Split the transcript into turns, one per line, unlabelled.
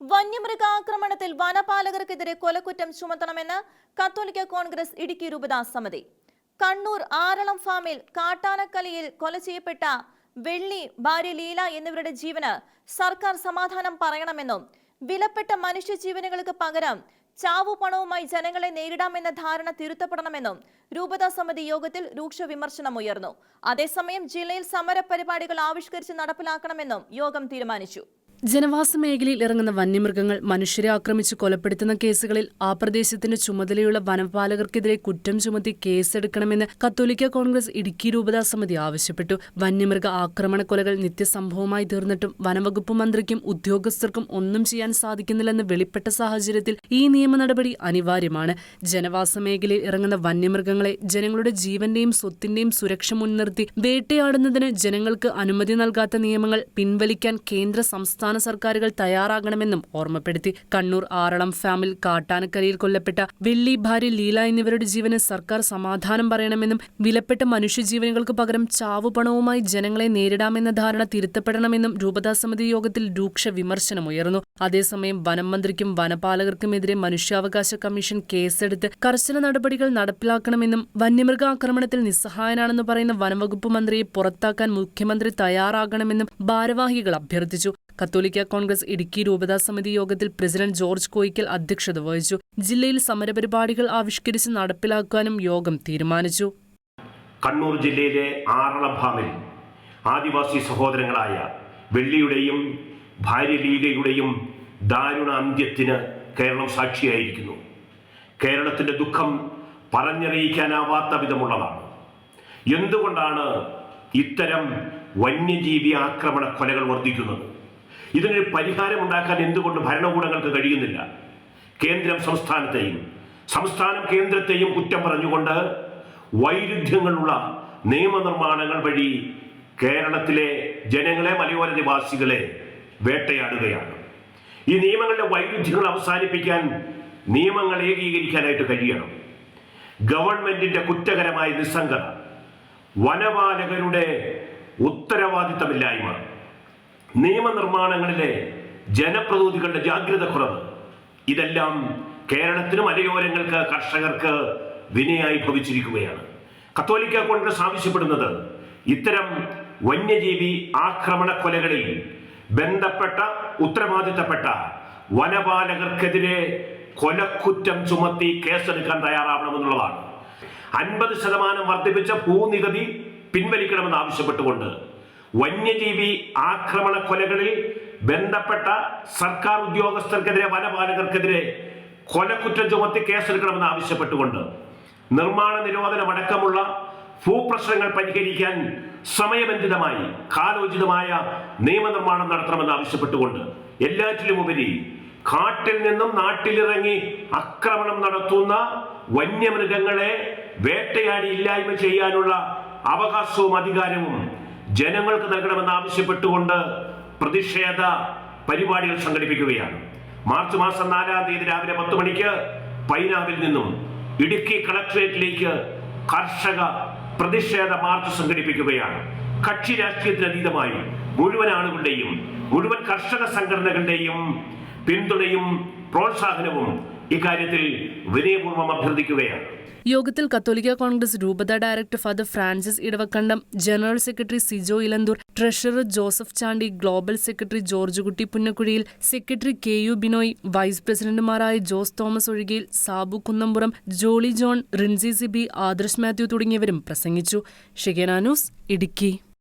വന്യമൃഗാക്രമണത്തിൽ വനപാലകർക്കെതിരെ കൊലക്കുറ്റം ചുമത്തണമെന്ന് കത്തോലിക്ക കോൺഗ്രസ് ഇടുക്കി രൂപതാ സമിതി. കണ്ണൂർ ആറളം ഫാമിൽ കാട്ടാനക്കലയിൽ കൊല ചെയ്യപ്പെട്ട വെള്ളി ഭാര്യ ലീല എന്നിവരുടെ ജീവന് സർക്കാർ സമാധാനം പറയണമെന്നും വിലപ്പെട്ട മനുഷ്യജീവനുകൾക്ക് പകരം ചാവു പണവുമായി ജനങ്ങളെ നേരിടാമെന്ന ധാരണ തിരുത്തപ്പെടണമെന്നും രൂപതാ സമിതി യോഗത്തിൽ രൂക്ഷ വിമർശനമുയർന്നു അതേസമയം ജില്ലയിൽ സമര പരിപാടികൾ ആവിഷ്കരിച്ച് നടപ്പിലാക്കണമെന്നും യോഗം തീരുമാനിച്ചു.
ജനവാസ മേഖലയിൽ ഇറങ്ങുന്ന വന്യമൃഗങ്ങൾ മനുഷ്യരെ ആക്രമിച്ച് കൊലപ്പെടുത്തുന്ന കേസുകളിൽ ആ പ്രദേശത്തിന്റെ ചുമതലയുള്ള വനപാലകർക്കെതിരെ കുറ്റം ചുമത്തി കേസെടുക്കണമെന്ന് കത്തോലിക്ക കോൺഗ്രസ് ഇടുക്കി രൂപതാ സമിതി ആവശ്യപ്പെട്ടു. വന്യമൃഗ ആക്രമണ കൊലകൾ നിത്യസംഭവമായി തീർന്നിട്ടും വനവകുപ്പ് മന്ത്രിക്കും ഉദ്യോഗസ്ഥർക്കും ഒന്നും ചെയ്യാൻ സാധിക്കുന്നില്ലെന്ന് വെളിപ്പെട്ട സാഹചര്യത്തിൽ ഈ നിയമ നടപടി അനിവാര്യമാണ്. ജനവാസ മേഖലയിൽ ഇറങ്ങുന്ന വന്യമൃഗങ്ങളെ ജനങ്ങളുടെ ജീവന്റെയും സ്വത്തിന്റെയും സുരക്ഷ മുൻനിർത്തി വേട്ടയാടുന്നതിന് ജനങ്ങൾക്ക് അനുമതി നൽകാത്ത നിയമങ്ങൾ പിൻവലിക്കാൻ കേന്ദ്ര സംസ്ഥാന സർക്കാരുകൾ തയ്യാറാകണമെന്നും ഓർമ്മപ്പെടുത്തി കണ്ണൂർ ആറളം ഫാമിൽ കാട്ടാനക്കരയിൽ കൊല്ലപ്പെട്ട വെള്ളി ഭാര്യ ലീല എന്നിവരുടെ ജീവന് സർക്കാർ സമാധാനം പറയണമെന്നും വിലപ്പെട്ട മനുഷ്യജീവനുകൾക്ക് പകരം ചാവുപണവുമായി ജനങ്ങളെ നേരിടാമെന്ന ധാരണ തിരുത്തപ്പെടണമെന്നും രൂപതാ സമിതി യോഗത്തിൽ രൂക്ഷ വിമർശനമുയർന്നു അതേസമയം വനം മന്ത്രിക്കും വനപാലകർക്കുമെതിരെ മനുഷ്യാവകാശ കമ്മീഷൻ കേസെടുത്ത് കർശന നടപടികൾ നടപ്പിലാക്കണമെന്നും വന്യമൃഗാക്രമണത്തിൽ നിസ്സഹായനാണെന്ന് പറയുന്ന വനംവകുപ്പ് മന്ത്രിയെ പുറത്താക്കാൻ മുഖ്യമന്ത്രി തയ്യാറാകണമെന്നും ഭാരവാഹികൾ അഭ്യർത്ഥിച്ചു. കത്തോലിക്ക കോൺഗ്രസ് ഇടുക്കി രൂപതാ സമിതി യോഗത്തിൽ പ്രസിഡന്റ് ജോർജ് കോയിക്കൽ അധ്യക്ഷത വഹിച്ചു. ജില്ലയിൽ സമരപരിപാടികൾ ആവിഷ്കരിച്ച് നടപ്പിലാക്കാനും യോഗം തീരുമാനിച്ചു.
കണ്ണൂർ ജില്ലയിലെ ആറളം ഫാമിൽ ആദിവാസി സഹോദരങ്ങളായ വെള്ളിയുടെയും ഭാര്യ ലീലയുടെയും ദാരുണ അന്ത്യത്തിന് കേരളം സാക്ഷിയായിരിക്കുന്നു. കേരളത്തിന്റെ ദുഃഖം പറഞ്ഞറിയിക്കാനാവാത്ത വിധമുള്ളതാണ്. എന്തുകൊണ്ടാണ് ഇത്തരം വന്യജീവി ആക്രമണ കൊലകൾ വർദ്ധിക്കുന്നത്? ഇതിനൊരു പരിഹാരമുണ്ടാക്കാൻ എന്തുകൊണ്ട് ഭരണകൂടങ്ങൾക്ക് കഴിയുന്നില്ല? കേന്ദ്രം സംസ്ഥാനത്തെയും സംസ്ഥാനം കേന്ദ്രത്തെയും കുറ്റം പറഞ്ഞുകൊണ്ട് വൈരുദ്ധ്യങ്ങളുള്ള നിയമനിർമ്മാണങ്ങൾ വഴി കേരളത്തിലെ ജനങ്ങളെ മലയോര നിവാസികളെ വേട്ടയാടുകയാണ്. ഈ നിയമങ്ങളുടെ വൈരുദ്ധ്യങ്ങൾ അവസാനിപ്പിക്കാൻ നിയമങ്ങൾ ഏകീകരിക്കാനായിട്ട് കഴിയണം. ഗവൺമെന്റിന്റെ കുറ്റകരമായ നിസ്സംഗത വനപാലകരുടെ ഉത്തരവാദിത്തമില്ലായ്മ നിയമനിർമ്മാണങ്ങളിലെ ജനപ്രതിനിധികളുടെ ജാഗ്രത കുറവ്. ഇതെല്ലാം കേരളത്തിനും മലയോരങ്ങൾക്ക് കർഷകർക്ക് വിനയായി ഭവിച്ചിരിക്കുകയാണ്. കത്തോലിക്ക കോൺഗ്രസ് ആവശ്യപ്പെടുന്നത് ഇത്തരം വന്യജീവി ആക്രമണ കൊലകളിൽ ബന്ധപ്പെട്ട ഉത്തരവാദിത്തപ്പെട്ട വനപാലകർക്കെതിരെ കൊലക്കുറ്റം ചുമത്തി കേസെടുക്കാൻ തയ്യാറാവണമെന്നുള്ളതാണ്. അൻപത് ശതമാനം വർദ്ധിപ്പിച്ച ഭൂനികുതി പിൻവലിക്കണമെന്ന് ആവശ്യപ്പെട്ടുകൊണ്ട് വന്യജീവി ആക്രമണ കൊലകളിൽ ബന്ധപ്പെട്ട സർക്കാർ ഉദ്യോഗസ്ഥർക്കെതിരെ വനപാലകർക്കെതിരെ കൊലക്കുറ്റം ചുമത്തി കേസെടുക്കണമെന്ന് ആവശ്യപ്പെട്ടുകൊണ്ട് നിർമ്മാണ നിരോധനമടക്കമുള്ള ഭൂപ്രശ്നങ്ങൾ പരിഹരിക്കാൻ സമയബന്ധിതമായി കാലോചിതമായ നിയമനിർമ്മാണം നടത്തണമെന്ന് ആവശ്യപ്പെട്ടുകൊണ്ട് എല്ലാറ്റിലുമുപരി കാട്ടിൽ നിന്നും നാട്ടിലിറങ്ങി ആക്രമണം നടത്തുന്ന വന്യമൃഗങ്ങളെ വേട്ടയാടി ഇല്ലായ്മ ചെയ്യാനുള്ള അവകാശവും അധികാരവും ജനങ്ങൾക്ക് നൽകണമെന്ന് ആവശ്യപ്പെട്ടുകൊണ്ട് പ്രതിഷേധ പരിപാടികൾ സംഘടിപ്പിക്കുകയാണ്. മാർച്ച് മാസം നാലാം തീയതി രാവിലെ പത്ത് മണിക്ക് പൈനാവിൽ നിന്നും ഇടുക്കി കളക്ടറേറ്റിലേക്ക് കർഷക പ്രതിഷേധ മാർച്ച് സംഘടിപ്പിക്കുകയാണ്. കക്ഷി രാഷ്ട്രീയത്തിനതീതമായി മുഴുവൻ ആളുകളുടെയും മുഴുവൻ കർഷക സംഘടനകളുടെയും പിന്തുണയും പ്രോത്സാഹനവും ഇക്കാര്യത്തിൽ വിനയപൂർവം അഭ്യർത്ഥിക്കുകയാണ്.
യോഗത്തിൽ കത്തോലിക്ക കോൺഗ്രസ് രൂപത director father Francis Edavakandam general secretary Sijo Elanthoor treasurer Joseph Chandy global secretary Georgekutty Punnakuzhiyil secretary K U Binoy vice പ്രസിഡന്റുമാരായ ജോസ് തോമസ് ഒഴികയിൽ സാബു കുന്നമ്പുറം ജോളി ജോൺ റിൻസി സിബി ആദർശ് മാത്യു തുടങ്ങിയവരും പ്രസംഗിച്ചു. ഷിഗനാനൂസ് ഇടുക്കി.